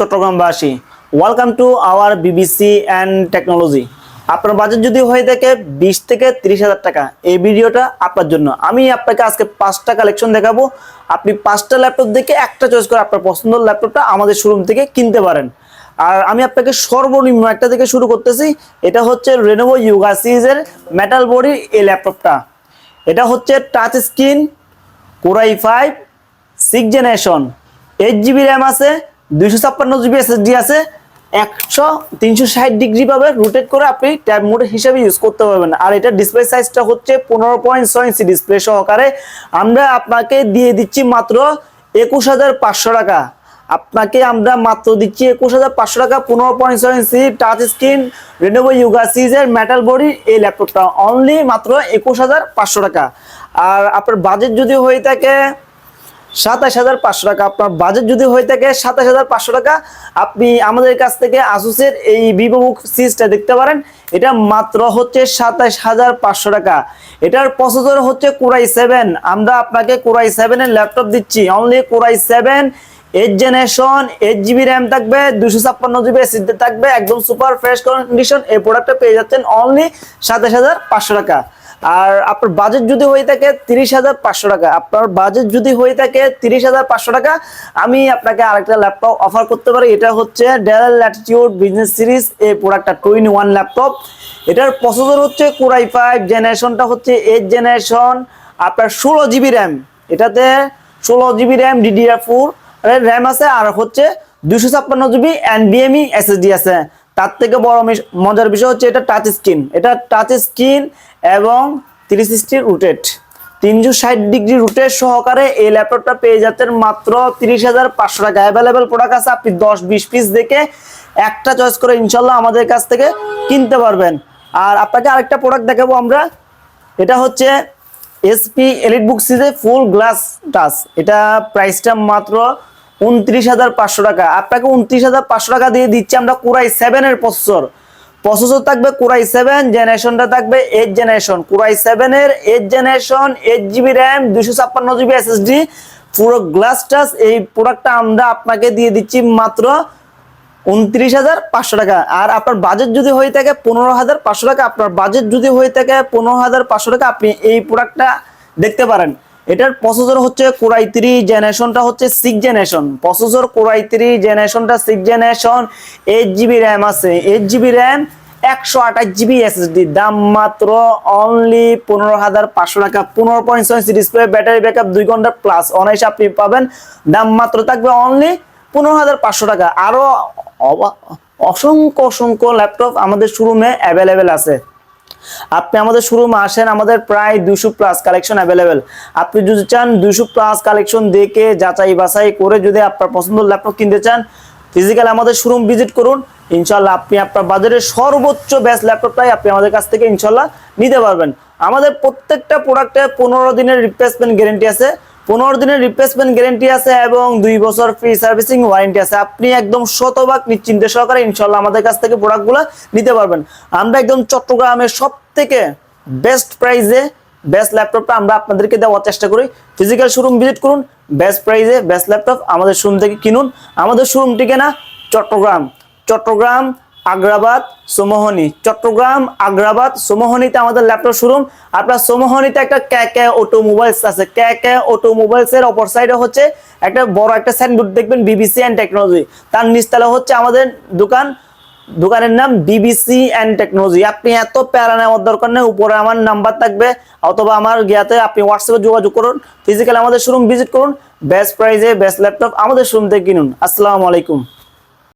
চট্টগ্রামবাসী। Welcome to our BBC and technology আপনার budget যদি হয়ে থাকে বিশ থেকে তিরিশ হাজার টাকা, এই ভিডিওটা আপনার জন্য। আমি আপনাকে আজকে পাঁচটা কালেকশন দেখাবো। আপনি পাঁচটা ল্যাপটপ দেখে একটা চয়েস করে আপনার পছন্দের ল্যাপটপটা আমাদের শোরুম থেকে কিনতে পারেন। আর আমি আপনাকে সর্বনিম্ন একটা থেকে শুরু করতেছি। এটা হচ্ছে রেনোভো ইউগা সিরিজের মেটাল বডির এই ল্যাপটপটা এটা হচ্ছে touch screen core i five six generation eight GB RAM আছে। দুইশো ছাপ্পান্ন জিবি এসএসডি আছে, একশো, তিনশো ষাট ডিগ্রি পাবে রোটেট করে আপনি ট্যাব মোড হিসেবে ইউজ করতে পারবেন। আর এটা ডিসপ্লে সাইজটা হচ্ছে পনেরো পয়েন্ট ছয় ইঞ্চি ডিসপ্লে সহকারে। আমরা আপনাকে দিয়ে দিচ্ছি মাত্র একুশ হাজার পাঁচশো টাকা। আপনাকে আমরা মাত্র দিচ্ছি একুশ হাজার পাঁচশো টাকা, পনেরো পয়েন্ট ছয় inch touch screen Lenovo Yoga সিরিজের মেটাল বডি এই ল্যাপটপটা অনলি মাত্র একুশ হাজার পাঁচশো টাকা। আর আপনার বাজেট যদি হয়ে থাকে সাতাশ হাজার পাঁচশো টাকা। আপনার বাজেট যদি হয়ে থাকে সাতাশ হাজার পাঁচশো টাকা, আপনি আমাদের কাছ থেকে আসুসের এই বুক সিরিজটা দেখতে পারেন। এটা মাত্র হচ্ছে সাতাশ হাজার পাঁচশো টাকা। এটার প্রসেসর হচ্ছে কোরাই সেভেন আমরা আপনাকে কোরাই সেভেনের ল্যাপটপ দিচ্ছি। Only core i seven eight generation eight GB RAM থাকবে দুশো ছাপ্পান্ন জিবি এসিডি থাকবে, একদম সুপার ফ্রেশ কন্ডিশন এই প্রোডাক্টটা পেয়ে যাচ্ছেন অনলি সাতাশ হাজার পাঁচশো টাকা। আর আপনার বাজেট যদি হয়ে থাকে তিরিশ হাজার পাঁচশো টাকা, আপনার বাজেট যদি হয়ে থাকে তিরিশ হাজার পাঁচশো টাকা, আমি আপনাকে আরেকটা ল্যাপটপ অফার করতে পারি। এটা হচ্ছে ডেল ল্যাটিটিউড বিজনেস সিরিজ এই প্রোডাক্টটা টু ইন ওয়ান ল্যাপটপ এটার প্রসেসর হচ্ছে কোরাই ফাইভ জেনারেশনটা হচ্ছে এইট জেনারেশন আপনার ষোলো জিবি র্যাম এটাতে ষোলো GB RAM DDR four RAM আছে, আর হচ্ছে দুশো ছাপ্পান্ন জিবি এনবিএমই এসএসডি আছে। তার থেকে বড় মজার বিষয় হচ্ছে এটা টাচ স্ক্রিন এটা টাচ স্ক্রিন এবং থ্রি সিক্সটি রুটেড তিনশো ষাট ডিগ্রি রুটের সহকারে এই ল্যাপটপটা পেয়ে যাচ্ছেন মাত্র তিরিশ হাজার পাঁচশো টাকা। অ্যাভেলেবেল প্রোডাক্ট আছে আপনি দশ বিশ পিস দেখে একটা চয়েস করে ইনশাল্লাহ আমাদের কাছ থেকে কিনতে পারবেন। আর আপনাকে আরেকটা প্রোডাক্ট দেখাবো আমরা। এটা হচ্ছে এসপি এলিট বুক সিজে ফুল গ্লাস টাচ এটা প্রাইসটা মাত্র উনত্রিশ হাজার পাঁচশো টাকা। আপনাকে উনত্রিশ হাজার পাঁচশো টাকা দিয়ে দিচ্ছি আমরা কোরাই সেভেনের প্রসেসর। প্রসেসর থাকবে কোরাই সেভেন, জেনারেশনটা থাকবে এইট জেনারেশন কোরাই সেভেনের eight generation eight GB RAM দুশো ছাপ্পান্ন জিবি এসএসডি পুরো গ্লাস টাচ এই প্রোডাক্টটা আমরা আপনাকে দিয়ে দিচ্ছি মাত্র উনত্রিশ হাজার পাঁচশো টাকা। আর আপনার বাজেট যদি হয়ে থাকে পনেরো হাজার পাঁচশো টাকা, আপনার বাজেট যদি হয়ে থাকে পনেরো হাজার পাঁচশো টাকা, আপনি এই প্রোডাক্টটা দেখতে পারেন। এটার প্রসেসর হচ্ছে কোরাই থ্রি জেনারেশনটা হচ্ছে six generation processor core i three জেনারেশনটা six generation eight GB RAM আছে। এইট জিবি র্যাম একশো আঠাশ জিবি এসএসডি দাম মাত্র অনলি পনেরো হাজার পাঁচশো টাকা। পনেরো পয়েন্ট ছয় ডিসপ্লে ব্যাটারি ব্যাকআপ দুই ঘণ্টা প্লাস অনায়াসে আপনি পাবেন। দাম মাত্র থাকবে অনলি পনেরো হাজার পাঁচশো টাকা। আরও অবা- অসংখ্য অসংখ্য ল্যাপটপ আমাদের শোরুমে অ্যাভেলেবেল আছে। আপনি আমাদের শোরুমে আসেন, আমাদের প্রায় দুশো প্লাস কালেকশন অ্যাভেলেবেল আপনি যদি চান দুশো প্লাস কালেকশন দেখে, যাচাই বাছাই করে যদি আপনার পছন্দের ল্যাপটপ কিনতে চান ফিজিক্যাল আমাদের শোরুম ভিজিট করুন। ইনশাল্লাহ আপনি আপনার বাজারের সর্বোচ্চ বেস্ট ল্যাপটপটাই আপনি আমাদের কাছ থেকে ইনশাল্লাহ নিতে পারবেন। আমাদের প্রত্যেকটা প্রোডাক্টে পনেরো দিনের রিপ্লেসমেন্ট গ্যারেন্টি আছে। পনেরো দিনের রিপ্লেসমেন্ট গ্যারেন্টি আছে এবং দুই বছর ফ্রি সার্ভিসিং ওয়ারেন্টি আছে। আপনি একদম শতভাগ নিশ্চিন্তে সহকারে ইনশাল্লাহ আমাদের কাছ থেকে প্রোডাক্টগুলো নিতে পারবেন। আমরা একদম চট্টগ্রামের সব থেকে বেস্ট প্রাইসে বেস্ট ল্যাপটপটা আমরা আপনাদেরকে দেওয়ার চেষ্টা করি। ফিজিক্যাল শোরুম ভিজিট করুন বেস্ট প্রাইসে বেস্ট ল্যাপটপ আমাদের শোরুম থেকে কিনুন। আমাদের শোরুম ঠিকানা চট্টগ্রাম। চট্টগ্রাম আগ্রাবাদ, সোমোহনি। চট্টগ্রাম, আগ্রাবাদ, সোমোহনিতে আমাদের ল্যাপটপ শোরুম আপনার সোমোহনিতে একটা কে কে অটোমোবাইলস আছে। কে কে অটোমোবাইলস এর অপর সাইডে হচ্ছে একটা বড় একটা সাইনবোর্ড দেখবেন বিবিসি অ্যান্ড টেকনোলজি তার নিচতলা হচ্ছে আমাদের দোকান। দোকানের নাম বিবিসি অ্যান্ড টেকনোলজি আপনি এত প্যারা নেওয়ার দরকার নেই। উপরে আমার নাম্বার থাকবে, অথবা আমার গিয়াতে আপনি হোয়াটসঅ্যাপে যোগাযোগ করুন। ফিজিক্যাল আমাদের শোরুম ভিজিট করুন। বেস্ট প্রাইজে বেস্ট ল্যাপটপ আমাদের শোরুম থেকে কিনুন। আসসালামু আলাইকুম।